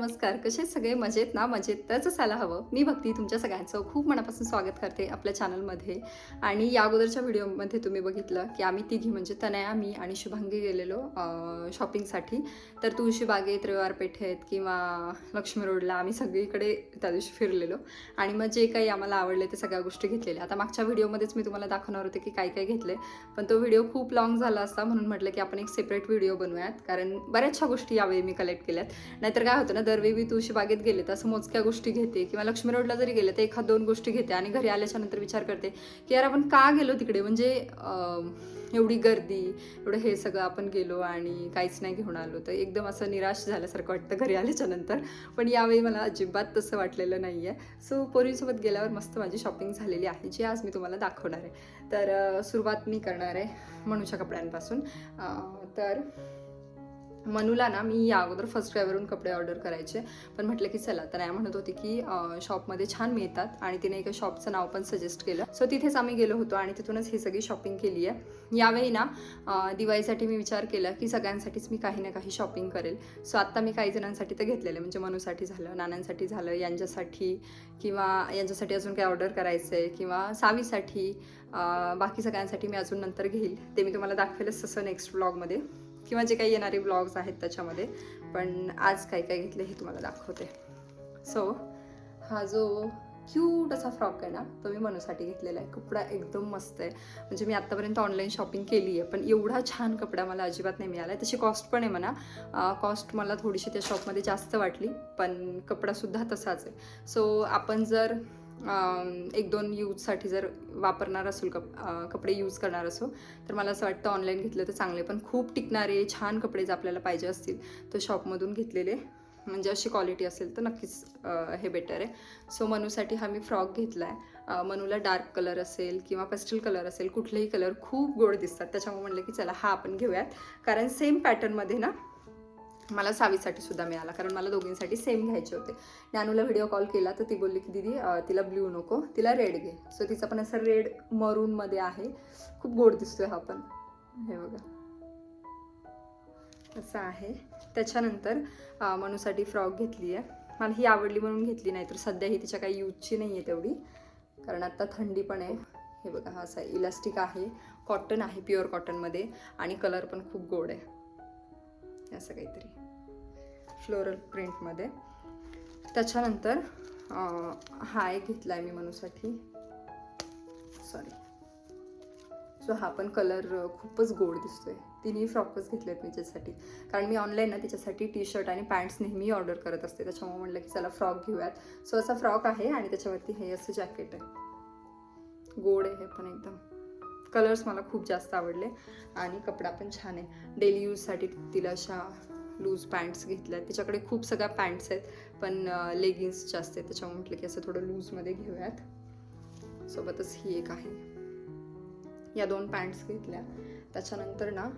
नमस्कार. कसे सगळे? मजेत ना? मजेत तरच असायला हवं. मी भक्ती तुमच्या सगळ्यांचं खूप मनापासून स्वागत करते आपल्या चॅनलमध्ये आणि या अगोदरच्या व्हिडिओमध्ये तुम्ही बघितलं की आम्ही तिघी म्हणजे तनया मी आणि शुभांगी गेलेलो शॉपिंगसाठी तर तुळशीबागेत रविवार पेठेत किंवा लक्ष्मी रोडला आम्ही सगळीकडे त्या दिवशी फिरलेलो. आणि मग जे काही आम्हाला आवडले ते सगळ्या गोष्टी घेतलेल्या. आता मागच्या व्हिडिओमध्येच मी तुम्हाला दाखवणार होते की काय काय घेतले. पण तो व्हिडिओ खूप लॉंग झाला असता म्हणून म्हटलं की आपण एक सेपरेट व्हिडिओ बनवूयात. कारण बऱ्याचशा गोष्टी यावेळी मी कलेक्ट केल्यात. नाहीतर काय होतं ना दरवेळी मी तुळशी बागेत गेले तर असं मोजक्या गोष्टी घेते. किंवा लक्ष्मी रोडला जरी गेले तर एखाद दोन गोष्टी घेते आणि घरी आल्याच्यानंतर विचार करते की यार आपण का गेलो तिकडे? म्हणजे एवढी गर्दी एवढं हे सगळं आपण गेलो आणि काहीच नाही घेऊन आलो. तर एकदम असं निराश झाल्यासारखं वाटतं घरी आल्याच्यानंतर पण यावेळी मला अजिबात तसं वाटलेलं नाही आहे सो पोरीसोबत गेल्यावर मस्त माझी शॉपिंग झालेली आहे जी आज मी तुम्हाला दाखवणार आहे. तर सुरुवात मी करणार आहे मनूच्या कपड्यांपासून. तर मनूला ना मी या अगोदर फर्स्ट क्रायवरून कपडे ऑर्डर करायचे. पण म्हटलं की चला तर नाही म्हणत होती की शॉपमध्ये छान मिळतात आणि तिने एका शॉपचं नाव पण सजेस्ट केलं. सो तिथेच आम्ही गेलो होतो आणि तिथूनच ही सगळी शॉपिंग केली आहे. यावेळी ना दिवाळीसाठी मी विचार केला की सगळ्यांसाठीच मी काही ना काही शॉपिंग करेल. सो आत्ता मी काही जणांसाठी तर घेतलेलं आहे. म्हणजे मनूसाठी झालं नानांसाठी झालं यांच्यासाठी किंवा यांच्यासाठी अजून काही ऑर्डर करायचं आहे किंवा सावीसाठी बाकी सगळ्यांसाठी मी अजून नंतर घेईल. ते मी तुम्हाला दाखवेलच तसं नेक्स्ट ब्लॉगमध्ये किंवा जे काही येणारे ब्लॉग्स आहेत त्याच्यामध्ये. पण आज काय काय घेतले हे तुम्हाला दाखवते. सो हा जो क्यूट असा फ्रॉक आहे ना तो मी मनूसाठी घेतलेला आहे. कपडा एकदम मस्त आहे. म्हणजे मी आत्तापर्यंत ऑनलाईन शॉपिंग केली आहे पण एवढा छान कपडा मला अजिबात नाही मिळाला आहे तशी कॉस्ट पण आहे म्हणा. कॉस्ट मला थोडीशी त्या शॉपमध्ये जास्त वाटली पण कपडासुद्धा तसाच आहे. सो आपण जर एक दोन यूजसाठी जर वापरणार असेल कप कपडे यूज करणार असो तर मला असं वाटतं ऑनलाईन घेतलं तर चांगले. पण खूप टिकणारे छान कपडे जर आपल्याला पाहिजे असतील तर शॉपमधून घेतलेले. म्हणजे अशी क्वालिटी असेल तर नक्कीच हे बेटर आहे. सो मनूसाठी हा मी फ्रॉक घेतला आहे मनूला डार्क कलर असेल किंवा पेस्टल कलर असेल कुठलेही कलर खूप गोड दिसतात. त्याच्यामुळे म्हणलं की चला हा आपण घेऊयात. कारण सेम पॅटर्नमध्ये ना मला सावीसाठी सुद्धा मिळाला कारण मला दोघींसाठी सेम घ्यायचे होते. ज्ञानूला व्हिडिओ कॉल केला तर ती बोलली की दिदी तिला ब्ल्यू नको तिला रेड घे. सो तिचा पण असं रेड मरूनमध्ये आहे. खूप गोड दिसतोय हा पण. हे बघा. असं आहे. त्याच्यानंतर मनूसाठी फ्रॉक घेतली आहे मला ही आवडली म्हणून घेतली नाही तर सध्या ही तिच्या काही यूजची नाही आहे तेवढी. कारण आत्ता थंडी पण आहे. हे बघा हा असा इलास्टिक आहे. कॉटन आहे प्युअर कॉटनमध्ये आणि कलर पण खूप गोड आहे. असं काहीतरी. फ्लोरल प्रिंटमध्ये त्याच्यानंतर हा एक घेतला आहे मी मनूसाठी. सॉरी सो हा पण कलर खूपच गोड दिसतोय. तिन्ही फ्रॉकच घेतलेत मी त्याच्यासाठी. कारण मी ऑनलाईन ना त्याच्यासाठी टी शर्ट आणि पॅन्ट्स नेहमी ऑर्डर करत असते. त्याच्यामुळे म्हणलं की चला फ्रॉक घेऊयात. सो असा फ्रॉक आहे आणि त्याच्यावरती हे असं जॅकेट आहे. गोड आहे हे पण एकदम. कलर्स मला खूप जास्त आवडले आणि कपडा पण छान आहे. डेली यूजसाठी तिला अशा लूज पॅन्ट्स घेतल्या तिच्याकडे खूप सगळ्या पॅन्ट्स आहेत पण लेगिन्स जास्त आहेत. त्याच्यामुळे म्हटलं की असं थोडं लूजमध्ये घेऊयात. सोबतच ही एक आहे. या दोन पॅन्ट्स घेतल्या. त्याच्यानंतर ना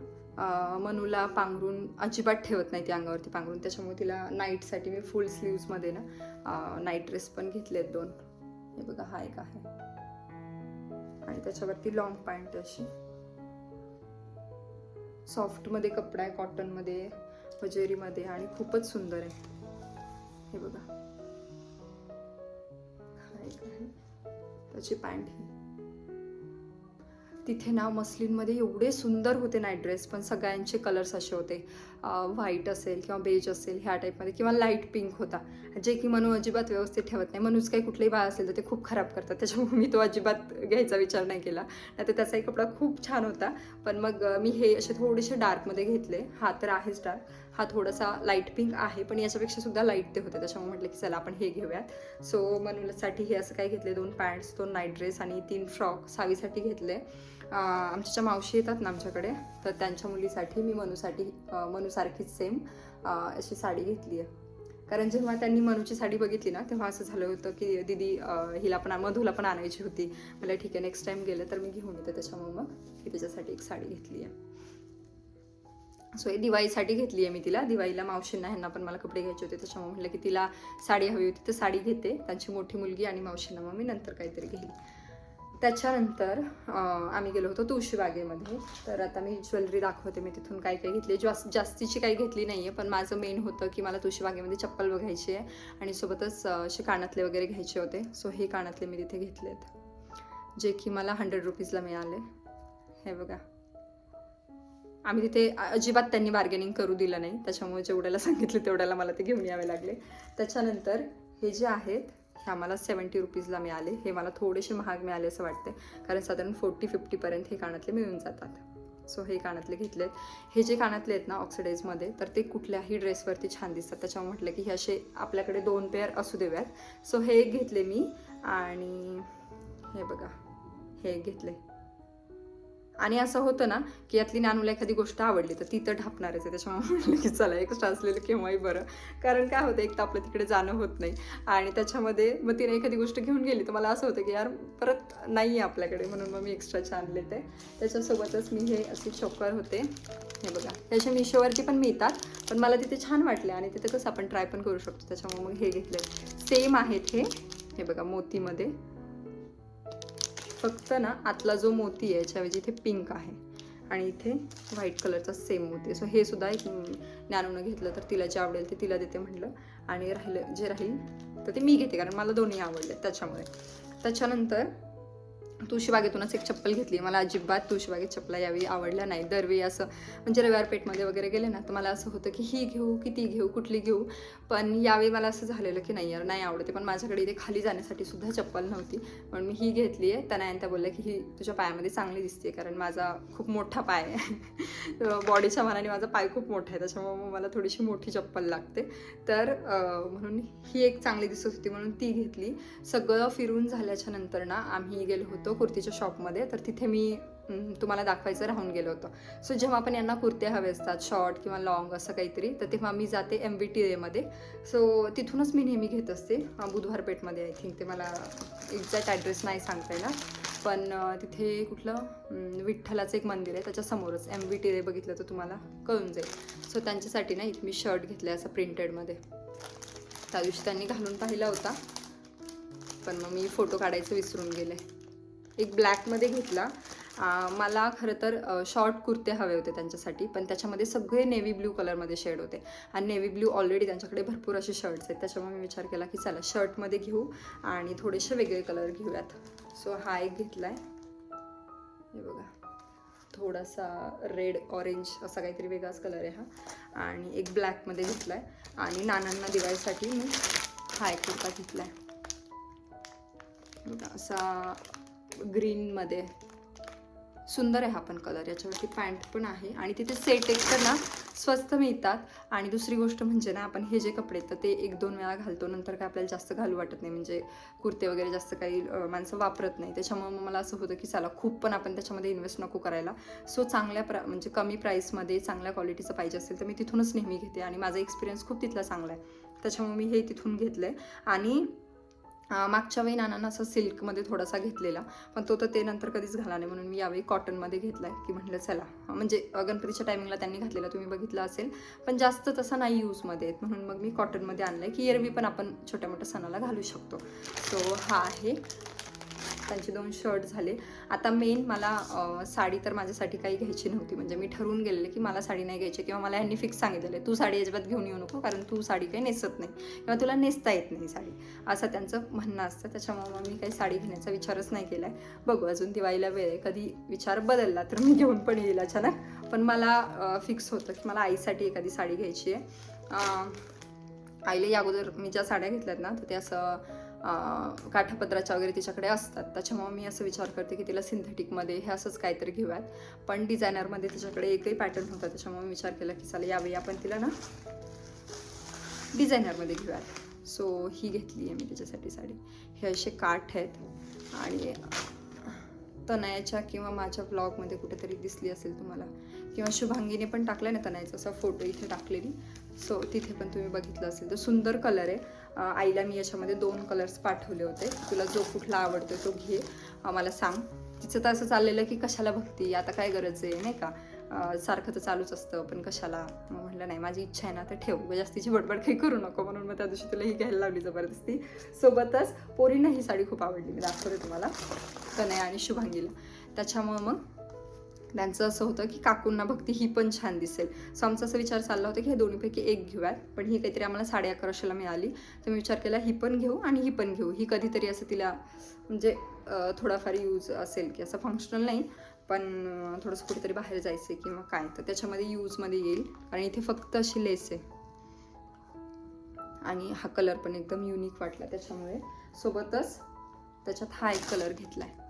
मनूला पांघरून अजिबात ठेवत नाही ती अंगावरती पांघरून. त्याच्यामुळे तिला नाईटसाठी मी फुल स्लीव्समध्ये ना नाईट ड्रेस पण घेतले आहेत दोन. हे बघा हा एक आहे. त्याच्यावरती लॉंग पॅन्ट अशी. सॉफ्टमध्ये कपडा आहे कॉटनमध्ये वजेरीमध्ये आणि खूपच सुंदर आहे. हे बघा. त्याची पॅन्ट ही. तिथे ना मस्लिनमध्ये एवढे सुंदर होते नाईट ड्रेस पण सगळ्यांचे कलर्स असे होते. व्हाईट असेल किंवा बेज असेल ह्या टाईपमध्ये किंवा लाइट पिंक होता. जे की मनू अजिबात व्यवस्थित ठेवत नाही. मनूच काही कुठलेही बाळ असेल तर ते खूप खराब करतात. त्याच्यामुळे मी तो अजिबात घ्यायचा विचार नाही केला. नाही तर त्याचाही कपडा खूप छान होता. पण मग मी हे असे थोडेसे डार्कमध्ये घेतले. हा तर आहेच डार्क हा थोडासा लाइट पिंक आहे. पण याच्यापेक्षा सुद्धा लाइट ते होते. त्याच्यामुळे म्हटलं की चला आपण हे घेऊयात. सो मनूसाठी हे असं काय घेतले. दोन पॅन्ट्स दोन नाईट ड्रेस आणि तीन फ्रॉक सावीसाठी घेतले. आमच्या ज्या मावशी येतात ना आमच्याकडे तर त्यांच्या मुलीसाठी मी मनूसाठी मनूसारखीच सेम अशी साडी घेतली आहे. कारण जेव्हा त्यांनी मनूची साडी बघितली ना तेव्हा असं झालं होतं की दिदी हिला पण मधूला पण आणायची होती. मला ठीक आहे नेक्स्ट टाइम गेलं तर मी घेऊन येते त्याच्यामुळे मग मी त्याच्यासाठी एक साडी घेतली आहे. सो हे दिवाळीसाठी घेतली आहे मी तिला. दिवाळीला मावशींना ह्यांना पण मला कपडे घ्यायचे होते. त्याच्यामुळे म्हटलं की तिला साडी हवी होती तर साडी घेते. त्यांची मोठी मुलगी आणि मावशींना मग मी नंतर काहीतरी घेईल. त्याच्यानंतर आम्ही गेलो होतो तुळशीबागेमध्ये. तर आता मी ज्वेलरी दाखवते मी तिथून काय काय घेतली. जास्त जास्तीची काही घेतली नाही आहे पण माझं मेन होतं की मला तुळशीबागेमध्ये चप्पल बघायची आहे आणि सोबतच असे कानातले वगैरे घ्यायचे होते. सो हे कानातले मी तिथे घेतलेत जे की मला हंड्रेड रुपीजला मिळाले. हे बघा. आम्ही तिथे अजिबात त्यांनी बार्गेनिंग करू दिलं नाही. त्याच्यामुळे जेवढ्याला सांगितलं तेवढ्याला मला ते घेऊन यावे लागले. त्याच्यानंतर हे जे आहेत हे आम्हाला सेवन्टी रुपीजला मिळाले. हे मला थोडेसे महाग मिळाले असं वाटते कारण साधारण फोर्टी फिफ्टीपर्यंत हे कानातले मिळून जातात. सो हे कानातले घेतलेत. हे जे कानातले आहेत ना ऑक्सिडाईजमध्ये तर ते कुठल्याही ड्रेसवरती छान दिसतात. त्याच्यामुळे म्हटलं की हे असे आपल्याकडे दोन पेअर असू देव्यात सो हे एक घेतले मी आणि हे बघा. हे एक घेतले आणि असं होतं ना की यातली नानूला एखादी गोष्ट आवडली तर ती तर ढापणारच आहे. त्याच्यामुळे म्हटलं की चला एक्स्ट्रा असलेलं केव्हाही बरं. कारण काय होतं एक तर आपलं तिकडे जाणं होत नाही. आणि त्याच्यामध्ये मग तिने एखादी गोष्ट घेऊन गेली तर मला असं होतं की यार परत नाही आहे आपल्याकडे म्हणून मग मी एक्स्ट्राचे आणले ते त्याच्यासोबतच मी हे असे चोकर होते. हे बघा त्याचे मिशोवरती पण मिळतात पण मला तिथे छान वाटले आणि तिथे कसं आपण ट्राय पण करू शकतो. त्याच्यामुळे मग हे घेतलं सेम आहेत हे. हे बघा मोतीमध्ये. फक्त ना आतला जो मोती आहे याच्याऐवजी इथे पिंक आहे. आणि इथे व्हाईट कलरचा सेम मोती आहे. सो हे सुद्धा एक ज्ञानूनं घेतलं तर तिला जे आवडेल ते तिला देते म्हटलं. आणि राहिलं जे राहील तर ते मी घेते कारण मला दोन्ही आवडले त्याच्यामुळे. त्याच्यानंतर तुळशीबागेतूनच एक चप्पल घेतली. मला अजिबात तुळशीबागेत चप्पला यावेळी आवडल्या नाही. दरवेळी असं म्हणजे रविवार पेठमध्ये वगैरे गेले ना तर मला असं होतं की ही घेऊ की ती घेऊ कुठली घेऊ? पण यावेळी मला असं झालेलं की नाही यार नाही आवडते. पण माझ्याकडे इथे खाली जाण्यासाठी सुद्धा चप्पल नव्हती. पण मी ही घेतली आहे. त्यांना त्या बोलल्या की ही तुझ्या पायामध्ये चांगली दिसते कारण माझा खूप मोठा पाय आहे. बॉडीच्या मनाने माझा पाय खूप मोठा आहे. त्याच्यामुळे मला थोडीशी मोठी चप्पल लागते. तर म्हणून ही एक चांगली दिसत होती म्हणून ती घेतली. सगळं फिरून झाल्याच्यानंतर ना आम्ही गेलो होतो कुर्तीच्या शॉपमध्ये तर तिथे मी तुम्हाला दाखवायचं राहून गेलो होतं. सो जेव्हा पण यांना कुर्ते हवे असतात शॉर्ट किंवा लॉंग असं काहीतरी तर तेव्हा मी जाते एम बी टी एमध्ये सो तिथूनच मी नेहमी घेत असते बुधवार बुधवारपेठमध्ये आय थिंक ते मला एक्झॅक्ट ॲड्रेस नाही सांगता येणार. पण तिथे कुठलं विठ्ठलाचं एक मंदिर आहे त्याच्यासमोरच एम बी टी ए बघितलं तर तुम्हाला कळून जाईल. सो त्यांच्यासाठी ना इथे मी शर्ट घेतलं आहे असं प्रिंटेडमध्ये त्या दिवशी त्यांनी घालून पाहिला होता. पण मग मी फोटो काढायचं विसरून गेले. एक ब्लॅकमध्ये घेतला. मला खरं तर शॉर्ट कुर्ते हवे होते त्यांच्यासाठी पण त्याच्यामध्ये सगळे नेव्ही ब्ल्यू कलरमध्ये शेड होते. आणि नेव्ही ब्ल्यू ऑलरेडी त्यांच्याकडे भरपूर असे शर्ट्स आहेत. त्याच्यामुळे मी विचार केला की चला शर्टमध्ये घेऊ आणि थोडेसे वेगळे कलर घेऊयात. सो हा एक घेतला आहे हे बघा. थोडासा रेड ऑरेंज असा काहीतरी वेगळाच कलर आहे हा. आणि एक ब्लॅकमध्ये घेतला आहे आणि नानांना दिवाळीसाठी मी हा एक कुर्ता घेतला आहे असा ग्रीनमध्ये. सुंदर आहे हा पण कलर याच्यावरती पॅन्ट पण आहे आणि तिथे सेट एक तर ना स्वस्त मिळतात. आणि दुसरी गोष्ट म्हणजे ना आपण हे जे कपडे तर ते एक दोन वेळा घालतो. नंतर काय आपल्याला जास्त घालू वाटत नाही. म्हणजे कुर्ते वगैरे जास्त काही माणसं वापरत नाही. त्याच्यामुळे मला असं होतं की चला खूप पण आपण त्याच्यामध्ये इन्व्हेस्ट नको करायला. सो चांगल्या प्रा म्हणजे कमी प्राईसमध्ये चांगल्या क्वालिटीचं पाहिजे असेल तर मी तिथूनच नेहमी घेते. आणि माझा एक्सपिरियन्स खूप तिथला चांगला आहे. त्याच्यामुळे मी हे तिथून घेतलं आहे आणि मागच्या वेळी नानांना असं सिल्कमध्ये थोडासा घेतलेला पण तो तर ते नंतर कधीच घाला नाही म्हणून मी यावेळी कॉटनमध्ये घेतला आहे की म्हटलं चला. म्हणजे गणपतीच्या टायमिंगला त्यांनी घातलेला तुम्ही बघितलं असेल. पण जास्त तसा नाही यूजमध्ये आहेत म्हणून मग मी कॉटनमध्ये आणलं आहे की एरवी पण आपण छोट्या मोठ्या सणाला घालू शकतो. सो हा आहे. त्यांचे दोन शर्ट झाले. आता मेन मला साडी तर माझ्यासाठी काही घ्यायची नव्हती. म्हणजे मी ठरवून गेलेले की मला साडी नाही घ्यायची किंवा मला यांनी फिक्स सांगितलेलं आहे तू साडी अजिबात घेऊन येऊ नको कारण तू साडी काही नेसत नाही किंवा तुला नेसता येत नाही साडी. असं त्यांचं म्हणणं असतं. त्याच्यामुळे मग मी काही साडी घेण्याचा विचारच नाही केला आहे बघू अजून दिवाळीला वेळ आहे. कधी विचार बदलला तर मी घेऊन पण येईल अचानक. पण मला फिक्स होतं की मला आईसाठी एखादी साडी घ्यायची आहे. आईले आईला या अगोदर मी ज्या साड्या घेतल्यात ना तर ते असं काठापत्राच्या वगैरे तिच्याकडे असतात. त्याच्यामुळे मी असं विचार करते की तिला सिंथेटिकमध्ये हे असंच काहीतरी घेऊयात. पण डिझायनरमध्ये तिच्याकडे एकही पॅटर्न होता त्याच्यामुळे मी विचार केला की चला यावेळी आपण तिला ना डिझायनरमध्ये घेऊयात. सो ही घेतली आहे मी तिच्यासाठी साडी. हे असे काठ आहेत. आणि तनयाच्या किंवा माझ्या ब्लॉगमध्ये कुठेतरी दिसली असेल तुम्हाला. किंवा शुभांगीने पण टाकला ना तनयाचा असा फोटो इथे टाकलेली. सो तिथे पण तुम्ही बघितलं असेल. तर सुंदर कलर आहे. आईला मी याच्यामध्ये दोन कलर्स पाठवले होते. तुला जो कुठला आवडतो तो घे. मला सांग. तिचं तर असं चाललेलं की कशाला भक्ती आता काय गरज आहे? नाही का? सारखं तर चालूच असतं पण कशाला? म्हटलं नाही माझी इच्छा आहे ना तर ठेव. जास्तीची बडबड काही करू नको. म्हणून मग त्या दिवशी तुला ही घ्यायला लावली जबरदस्ती. सोबतच पोरींना ही साडी खूप आवडली. मी दाखवते तुम्हाला. कनया आणि शुभांगीला. त्याच्यामुळं मग त्यांचं असं होतं की काकूंना भक्ती ही पण छान दिसेल. सो आमचा असा विचार चालला होता की हे दोन्हीपैकी एक घेऊयात. पण ही काहीतरी आम्हाला साडे अकराशेला मिळाली. तर मी विचार केला ही पण घेऊ आणि ही पण घेऊ. ही कधीतरी असं तिला म्हणजे थोडाफार यूज असेल की असं फंक्शनल नाही पण थोडंसं कुठेतरी बाहेर जायचं किंवा काय. तर त्याच्यामध्ये यूजमध्ये येईल. आणि इथे फक्त अशी लेस आहे. आणि हा कलर पण एकदम युनिक वाटला त्याच्यामुळे. सोबतच त्याच्यात हा एक कलर घेतला आहे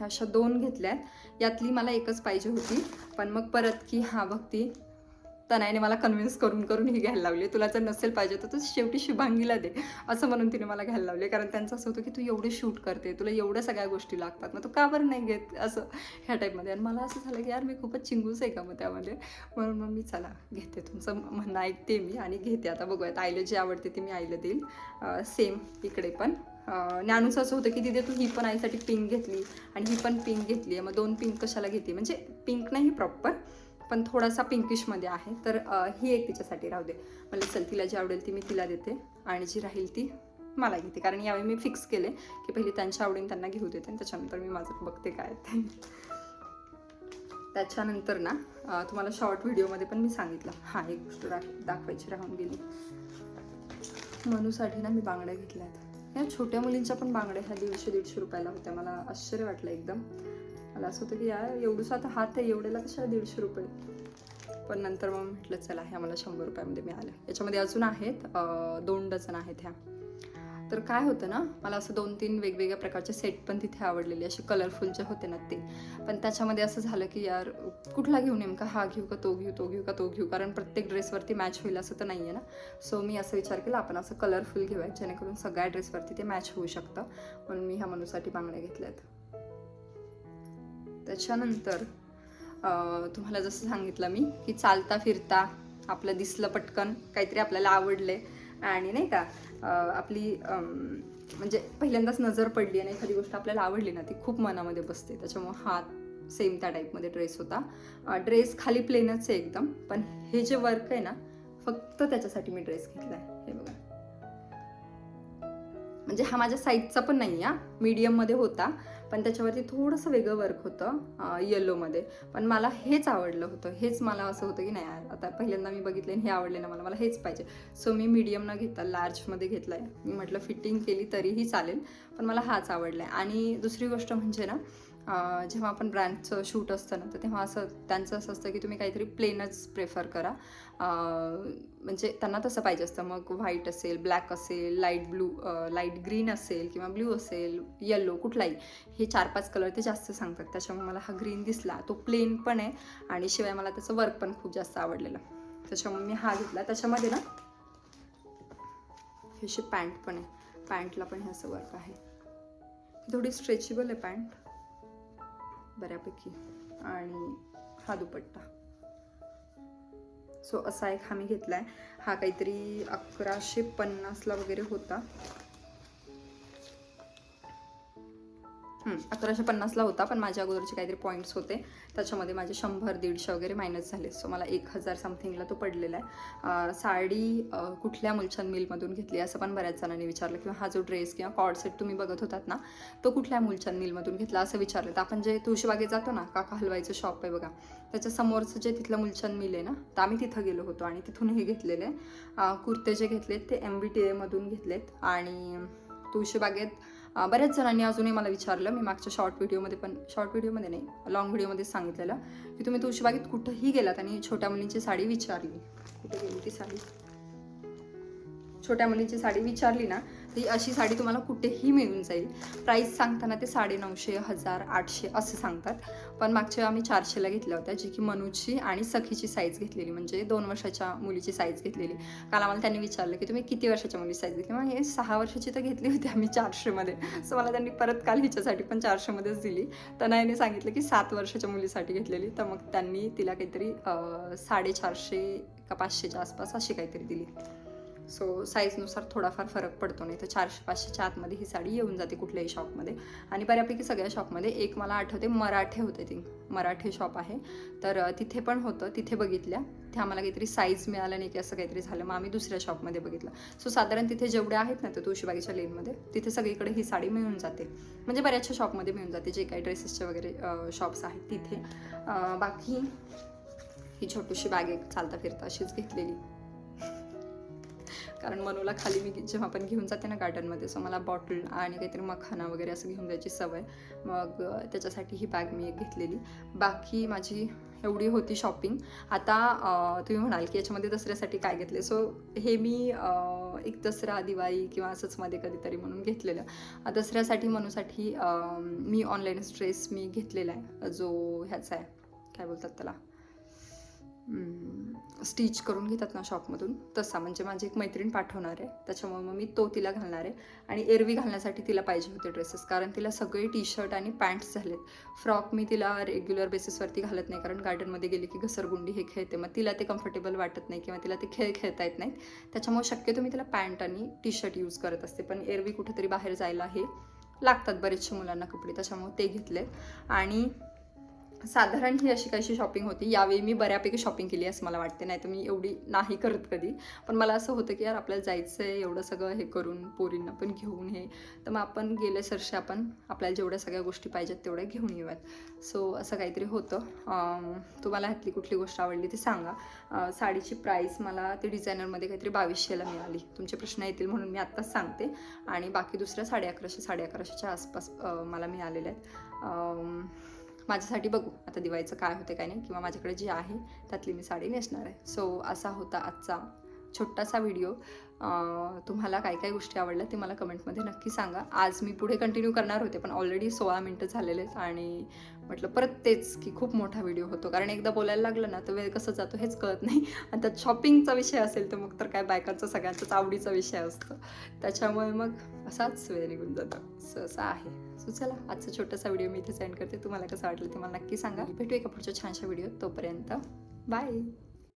ह्या अशा दोन घेतल्यात. यातली मला एकच पाहिजे होती. पण मग परत की हा भक्ती तनाईने मला कन्व्हिन्स करून करून ही घ्यायला लावली. तुला जर नसेल पाहिजे तर तू शेवटी शुभांगीला दे. असं म्हणून तिने मला घ्यायला लावले. कारण त्यांचं असं होतं की तू एवढे शूट करते. तुला एवढ्या सगळ्या गोष्टी लागतात मग तू का बरं नाही घेत? असं ह्या टाईपमध्ये आणि मला असं झालं की यार मी खूपच चिंगूस आहे का मग त्यामध्ये? म्हणून मग मी चला घेते. तुमचं म्हणणं ऐकते मी आणि घेते. आता बघूयात. आईला जे आवडते ते मी आईला देईल. सेम इकडे पण. ज्ञानूचं असं होतं की तिथे तू ही पण आईसाठी पिंक घेतली आणि ही पण पिंक घेतली. आहे मग दोन पिंक कशाला घेते? म्हणजे पिंक नाही प्रॉपर पण थोडासा पिंकिशमध्ये आहे. तर ही एक तिच्यासाठी राहू दे. मला चल तिला जी आवडेल ती मी तिला देते आणि जी राहील ती मला घेते. कारण यावेळी मी फिक्स केले की पहिले त्यांच्या आवडीने त्यांना घेऊ देते आणि त्याच्यानंतर मी माझं बघते काय ते. त्याच्यानंतर ना तुम्हाला शॉर्ट व्हिडिओमध्ये पण मी सांगितलं. हां एक गोष्ट दाखवायची राहून गेली. मनूसाठी ना मी बांगड्या आहेत या छोट्या मुलींच्या पण बांगड्या ह्या दीडशे दीडशे रुपयाला होत्या. मला आश्चर्य वाटलं एकदम. मला असं होतं की यार एवढंसं आता हात आहे एवढ्याला कशा दीडशे रुपये? पण नंतर मग म्हटलं चला ह्या मला शंभर रुपयामध्ये मिळाल्या. याच्यामध्ये अजून आहेत दोन डझन आहेत ह्या. तर काय होतं ना मला असं दोन तीन वेगवेगळ्या प्रकारचे सेट पण तिथे आवडलेले असे कलरफुल जे होते ना ते. पण त्याच्यामध्ये असं झालं की यार कुठला घेऊ नेमका? हा घेऊ का तो घेऊ तो घेऊ का तो घेऊ? कारण प्रत्येक ड्रेसवरती मॅच होईल असं तर नाही आहे ना. सो मी असं विचार केला आपण असं कलरफुल घेऊया जेणेकरून सगळ्या ड्रेसवरती ते मॅच होऊ शकतं. म्हणून मी ह्या मनूसाठी बांगड्या घेतल्यात. त्याच्यानंतर तुम्हाला जसं सांगितलं मी की चालता फिरता आपलं दिसलं पटकन काहीतरी आपल्याला आवडले आणि नाही का आपली म्हणजे पहिल्यांदाच नजर पडली आणि एखादी गोष्ट आपल्याला आवडली ना ती खूप मनामध्ये बसते. त्याच्यामुळे हा सेम त्या टाईपमध्ये ड्रेस होता. ड्रेस खाली प्लेनच आहे एकदम पण हे जे वर्क आहे ना फक्त त्याच्यासाठी मी ड्रेस घेतला आहे हे बघा. म्हणजे हा माझ्या साईजचा पण नाही हा. मीडियममध्ये होता. पण त्याच्यावरती थोडंसं वेगळं वर्क होतं येल्लोमध्ये पण मला हेच आवडलं होतं. हेच मला असं होतं की नाही यार, आता पहिल्यांदा मी बघितले हे आवडले ना मला मला हेच पाहिजे. सो मी मीडियम न घेता लार्जमध्ये घेतला आहे मी म्हटलं फिटिंग केली तरीही चालेल पण मला हाच आवडला आहे आणि दुसरी गोष्ट म्हणजे ना जेव्हा आपण ब्रँडचं शूट असतं ना तर तेव्हा असं त्यांचं असं असतं की तुम्ही काहीतरी प्लेनच प्रेफर करा. म्हणजे त्यांना तसं पाहिजे असतं. मग व्हाईट असेल ब्लॅक असेल लाइट ब्लू लाइट ग्रीन असेल किंवा ब्ल्यू असेल येल्लो कुठलाही हे चार पाच कलर ते जास्त सांगतात. त्याच्यामुळे मला हा ग्रीन दिसला. तो प्लेन पण आहे आणि शिवाय मला त्याचं वर्क पण खूप जास्त आवडलेलं. त्याच्यामुळे मी हा घेतला. त्याच्यामध्ये ना हे पॅन्ट पण आहे. पॅन्टला पण हे असं वर्क आहे. थोडी स्ट्रेचेबल आहे पॅन्ट बऱ्यापैकी. आणि हा दुपट्टा. सो असा एक हा मी घेतला आहे हा काहीतरी अकराशे पन्नासला वगैरे होता. अकराशे पन्नासला होता पण माझ्या अगोदरचे काहीतरी पॉईंट्स होते. त्याच्यामध्ये माझे शंभर दीडशे वगैरे मायनस झाले. सो मला एक हजार समथिंगला तो पडलेला आहे. साडी कुठल्या मुलचंद मिलमधून घेतली असं पण बऱ्याच जणांनी विचारलं. किंवा हा जो ड्रेस किंवा कॉडसेट तुम्ही बघत होतात ना तो कुठल्या मुलचंद मिलमधून घेतला असं विचारलं. तर आपण जे तुळशीबागेत जातो ना काका हलवाईचं शॉप आहे बघा. त्याच्या समोरचं जे तिथलं मुलचंद मिल आहे ना तर आम्ही तिथं गेलो होतो आणि तिथून हे घेतलेले कुर्ते जे घेतलेत ते एम बी टी एमधून घेतलेत. आणि तुळशीबागेत बऱ्याच जणांनी अजूनही मला विचारलं मी मागच्या शॉर्ट व्हिडिओमध्ये पण शॉर्ट व्हिडिओमध्ये नाही लॉंग व्हिडिओमध्ये सांगितलेलं की तुम्ही तुळशीबागेत कुठंही गेलात आणि छोट्या मुलींची साडी विचारली. कुठे गेली ती साडी? छोट्या मुलींची साडी विचारली ना ही अशी साडी तुम्हाला कुठेही मिळून जाईल. प्राईस सांगताना ते साडे नऊशे हजार आठशे असं सांगतात. पण मागच्या आम्ही चारशेला घेतल्या होत्या जी की मनूची आणि सखीची साईज घेतलेली. म्हणजे दोन वर्षाच्या मुलीची साईज घेतलेली. काल आम्हाला त्यांनी विचारलं की तुम्ही किती वर्षाच्या मुली साईज घेतली? मग हे सहा वर्षाची तर घेतली होती आम्ही चारशेमध्ये. सो मला त्यांनी परत काल हिच्यासाठी पण चारशेमध्येच दिली. तनाईने सांगितलं की सात वर्षाच्या मुलीसाठी घेतलेली. तर मग त्यांनी तिला काहीतरी साडेचारशे का पाचशेच्या आसपास अशी काहीतरी दिली. सो साईजनुसार थोडाफार फरक पडतो नाही तर चारशे पाचशेच्या आतमध्ये ही साडी येऊन जाते कुठल्याही शॉपमध्ये आणि बऱ्यापैकी सगळ्या शॉपमध्ये एक मला आठवते मराठे होते ती. मराठे शॉप आहे. तर तिथे पण होतं तिथे बघितल्या. ते आम्हाला काहीतरी साईज मिळालं नाही की असं काहीतरी झालं. मग आम्ही दुसऱ्या शॉपमध्ये बघितलं. सो साधारण तिथे जेवढे आहेत ना तर तुळशीबागेच्या लेनमध्ये तिथे सगळीकडे ही साडी मिळून जाते. म्हणजे बऱ्याचशा शॉपमध्ये मिळून जाते जे काही ड्रेसेसचे वगैरे शॉप्स आहेत तिथे. बाकी ही छोटीशी बॅग एक चालता फिरता अशीच घेतलेली. कारण मनूला खाली मी जेव्हा पण घेऊन जाते ना गार्डनमध्ये सो मला बॉटल आणि काहीतरी मखाना वगैरे असं घेऊन जायची सवय. मग त्याच्यासाठी ही बॅग मी एक घेतलेली. बाकी माझी एवढी होती शॉपिंग आता तुम्ही म्हणाल की याच्यामध्ये दसऱ्यासाठी काय घेतले सो हे मी एक दसरा दिवाळी किंवा असंच मध्ये कधीतरी म्हणून घेतलेलं. दसऱ्यासाठी मनूसाठी मी ऑनलाईन ड्रेस मी घेतलेला आहे. जो ह्याचा आहे. काय बोलतात त्याला? स्टिच करून घेतात ना शॉपमधून तसा म्हणजे माझी एक मैत्रीण पाठवणार आहे. त्याच्यामुळे मग मी तो तिला घालणार आहे. आणि एरवी घालण्यासाठी तिला पाहिजे होते ड्रेसेस कारण तिला सगळे टी शर्ट आणि पॅन्ट्स झालेत. फ्रॉक मी तिला रेग्युलर बेसिसवरती घालत नाही. कारण गार्डनमध्ये गेले की घसरगुंडी हे खेळते. मग तिला ते कम्फर्टेबल वाटत नाही किंवा तिला ते खेळ खेळता येत नाहीत. त्याच्यामुळे शक्यतो मी तिला पॅन्ट आणि टी शर्ट यूज करत असते. पण एरवी कुठेतरी बाहेर जायला हे लागतात बरेचशे मुलांना कपडे. त्याच्यामुळे ते घेतले आणि साधारण ही अशी काहीशी शॉपिंग होती. यावेळी मी बऱ्यापैकी शॉपिंग केली असं मला वाटते. नाही तर मी एवढी नाही करत कधी. पण मला असं होतं की यार आपल्याला जायचं आहे एवढं सगळं हे करून पोरींना पण घेऊन हे. तर मग आपण गेले सरसे आपण. आपल्याला जेवढ्या सगळ्या गोष्टी पाहिजेत तेवढ्या घेऊन येऊयात. सो असं काहीतरी होतं. तुम्हाला ह्यातली कुठली गोष्ट आवडली ती सांगा. साडीची प्राईस मला ती डिझायनरमध्ये काहीतरी बावीसशेला मिळाली. तुमचे प्रश्न येतील म्हणून मी आत्ताच सांगते. आणि बाकी दुसऱ्या साडे अकराशे साडे अकराशेच्या आसपास मला मिळालेल्या आहेत. माझ्यासाठी बघू. आता दिवाळीचं काय होतं काय नाही किंवा माझ्याकडे जी आहे त्यातली मी साडी नेसणार आहे. सो असा होता आजचा छोटासा व्हिडिओ तुम्हाला काय काय गोष्टी आवडल्या ते मला कमेंटमध्ये नक्की सांगा. आज मी पुढे कंटिन्यू करणार होते पण ऑलरेडी सोळा मिनटं झालेले आहेत आणि म्हटलं परत तेच की खूप मोठा व्हिडिओ होतो. कारण एकदा बोलायला लागलं ना तर वेळ कसं जातो हेच कळत नाही. आणि त्यात शॉपिंगचा विषय असेल तर मग तर काय बायकांचा सगळ्यांचाच आवडीचा विषय असतो. त्याच्यामुळे मग असाच वेळ निघून जातो. असं असं आहे. सो चला आजचा छोटासा व्हिडिओ मी इथे सेंड करते. तुम्हाला कसं वाटलं ते मला नक्की सांगा. भेटू एका पुढच्या छानशा व्हिडिओ तोपर्यंत बाय.